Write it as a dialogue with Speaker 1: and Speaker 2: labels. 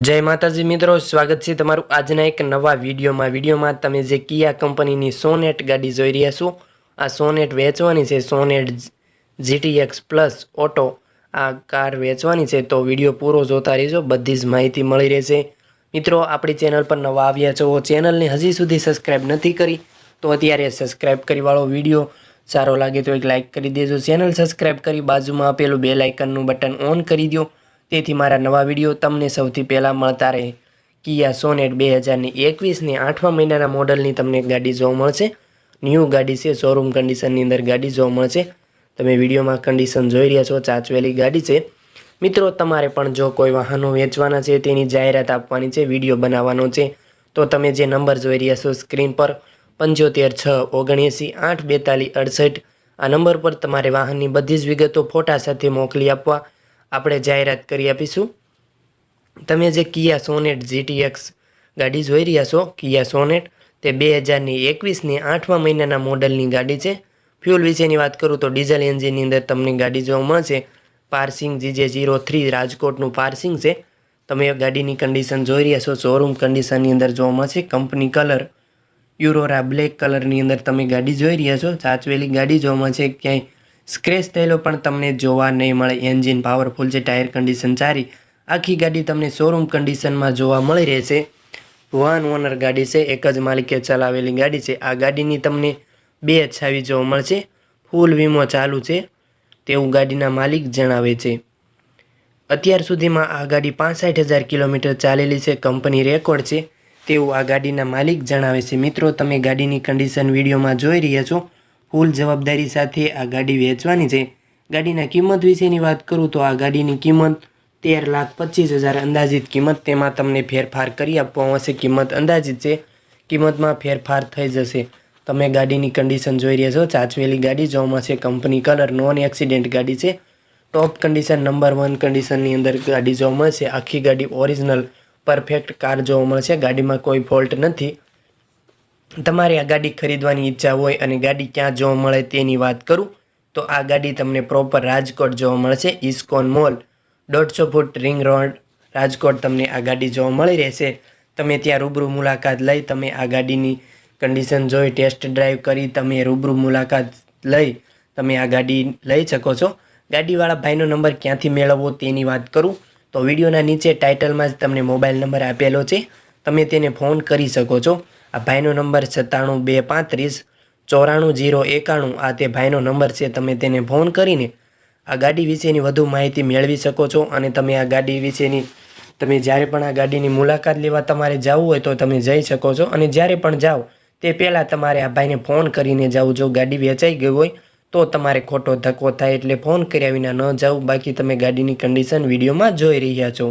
Speaker 1: જય માતાજી મિત્રો, સ્વાગત છે તમારું આજના એક નવા વિડીયોમાં. વિડીયોમાં તમે જે કિયા કંપનીની સોનેટ ગાડી જોઈ રહ્યા છો, આ સોનેટ વેચવાની છે, સોનેટ જીટીએક્સ પ્લસ ઓટો આ કાર વેચવાની છે, તો વીડિયો પૂરો જોતા રહેજો, બધી જ માહિતી મળી રહેશે. મિત્રો, આપણી ચેનલ પર નવા આવ્યા છો ચેનલને હજી સુધી સબસ્ક્રાઈબ નથી કરી, તો અત્યારે સબસ્ક્રાઈબ કરી વાળો વીડિયો. સારો લાગે તો એક લાઇક કરી દેજો, ચેનલ સબસ્ક્રાઈબ કરી બાજુમાં આપેલું બે લાઇકનનું બટન ઓન કરી દો તેથી મારા નવા વીડિયો તમને સૌથી પહેલાં મળતા રહે. કિયા સોનેટ બે હજારની એકવીસની આઠમા મહિનાના મોડલની તમને ગાડી જોવા મળશે. ન્યૂ ગાડી છે શોરૂમ કન્ડિશનની અંદર ગાડી જોવા મળશે. તમે વિડીયોમાં કન્ડિશન જોઈ રહ્યા છો, ચાચવેલી ગાડી છે. મિત્રો, તમારે પણ જો કોઈ વાહનો વેચવાના છે, તેની જાહેરાત આપવાની છે, વીડિયો બનાવવાનો છે, તો તમે જે નંબર જોઈ રહ્યા છો, સ્ક્રીન પર પંચોતેર છ ઓગણએંસી આઠ બેતાલીસ અડસઠ, આ નંબર પર તમારે વાહનની બધી જ વિગતો ફોટા સાથે મોકલી આપવા. આપણે જાહેરાત કરી આપીશું. તમે જે કિયા સોનેટ જીટીએક્સ ગાડી જોઈ રહ્યા છો, કિયા સોનેટ, તે બે હજારની એકવીસની આઠમા મહિનાના મોડલની ગાડી છે. ફ્યુલ વિશેની વાત કરું તો ડીઝલ એન્જિનની અંદર તમને ગાડી જોવા મળશે. પાર્સિંગ જીજે ઝીરો થ્રી રાજકોટનું પાર્સિંગ છે. તમે ગાડીની કન્ડિશન જોઈ રહ્યા છો શોરૂમ કન્ડિશનની અંદર જોવા મળશે. કંપની કલર યુરોરા બ્લેક કલરની અંદર તમે ગાડી જોઈ રહ્યા છો. સાચવેલી ગાડી જોવા મળશે. ક્યાંય સ્ક્રેચ થયેલો પણ તમને જોવા નહીં મળે. એન્જિન પાવરફુલ છે, ટાયર કન્ડિશન સારી. આખી ગાડી તમને શોરૂમ કન્ડિશનમાં જોવા મળી રહેશે. વન ઓનર ગાડી છે, એક જ માલિકે ચલાવેલી ગાડી છે. આ ગાડીની તમને બે છાવી જોવા મળશે. ફૂલ વીમો ચાલુ છે. તેવું ગાડીના માલિક જણાવે છે. અત્યાર સુધીમાં આ ગાડી પાંસઠ હજાર કિલોમીટર ચાલેલી છે, કંપની રેકોર્ડ છે. તેવું આ ગાડીના માલિક જણાવે છે. મિત્રો, તમે ગાડીની કન્ડિશન વિડીયોમાં જોઈ રહ્યા છો. ફૂલ જવાબદારી સાથે આ ગાડી વેચવાની છે. ગાડીના કિંમત વિશેની વાત કરું તો આ ગાડીની કિંમત તેર લાખ પચીસ હજાર અંદાજિત કિંમત. તેમાં તમને ફેરફાર કરી આપવામાં આવશે. કિંમત અંદાજિત છે. કિંમતમાં ફેરફાર થઈ જશે. તમે ગાડીની કન્ડિશન જોઈ રહ્યા છો. ચાચવેલી ગાડી જોવા મળશે કંપની કલર નોન એક્સિડેન્ટ ગાડી છે. ટોપ કન્ડિશન નંબર વન કન્ડિશનની અંદર ગાડી જોવા મળશે. આખી ગાડી ઓરિજિનલ પરફેક્ટ કાર જોવા મળશે. ગાડીમાં કોઈ ફોલ્ટ નથી. તમારે આ ગાડી ખરીદવાની ઈચ્છા હોય અને ગાડી ક્યાં જોવા મળે તેની વાત કરું, તો આ ગાડી તમને પ્રોપર રાજકોટ જોવા મળશે, ઇસ્કોન મોલ. દોઢસો ફૂટ રિંગ રોડ રાજકોટ તમને આ ગાડી જોવા મળી રહેશે. તમે ત્યાં રૂબરૂ મુલાકાત લઈ, તમે આ ગાડીની કન્ડિશન જોઈ ટેસ્ટ ડ્રાઈવ કરી, તમે રૂબરૂ મુલાકાત લઈ, તમે આ ગાડી લઈ શકો છો. ગાડીવાળા ભાઈનો નંબર ક્યાંથી મેળવવો તેની વાત કરું, તો વિડીયોના નીચે ટાઇટલમાં જ તમને મોબાઈલ નંબર આપેલો છે. તમે તેને ફોન કરી શકો છો. આ ભાઈનો નંબર સત્તાણું બે પાંત્રીસ, ચોરાણું જીરો એકાણું. આ તે ભાઈનો નંબર છે, તમે તેને ફોન કરીને આ ગાડી વિશેની વધુ માહિતી મેળવી શકો છો અને તમે આ ગાડી વિશેની, તમે જ્યારે પણ આ ગાડીની મુલાકાત લેવા તમારે જવું હોય તો તમે જઈ શકો છો અને જ્યારે પણ જાઓ, તે પહેલાં તમારે આ ભાઈને ફોન કરીને જવું. જો ગાડી વેચાઈ ગઈ હોય તો તમારે ખોટો ધક્કો થાય એટલે ફોન કર્યા વિના ન જાવ બાકી તમે ગાડીની કન્ડિશન વિડીયોમાં જોઈ રહ્યા છો.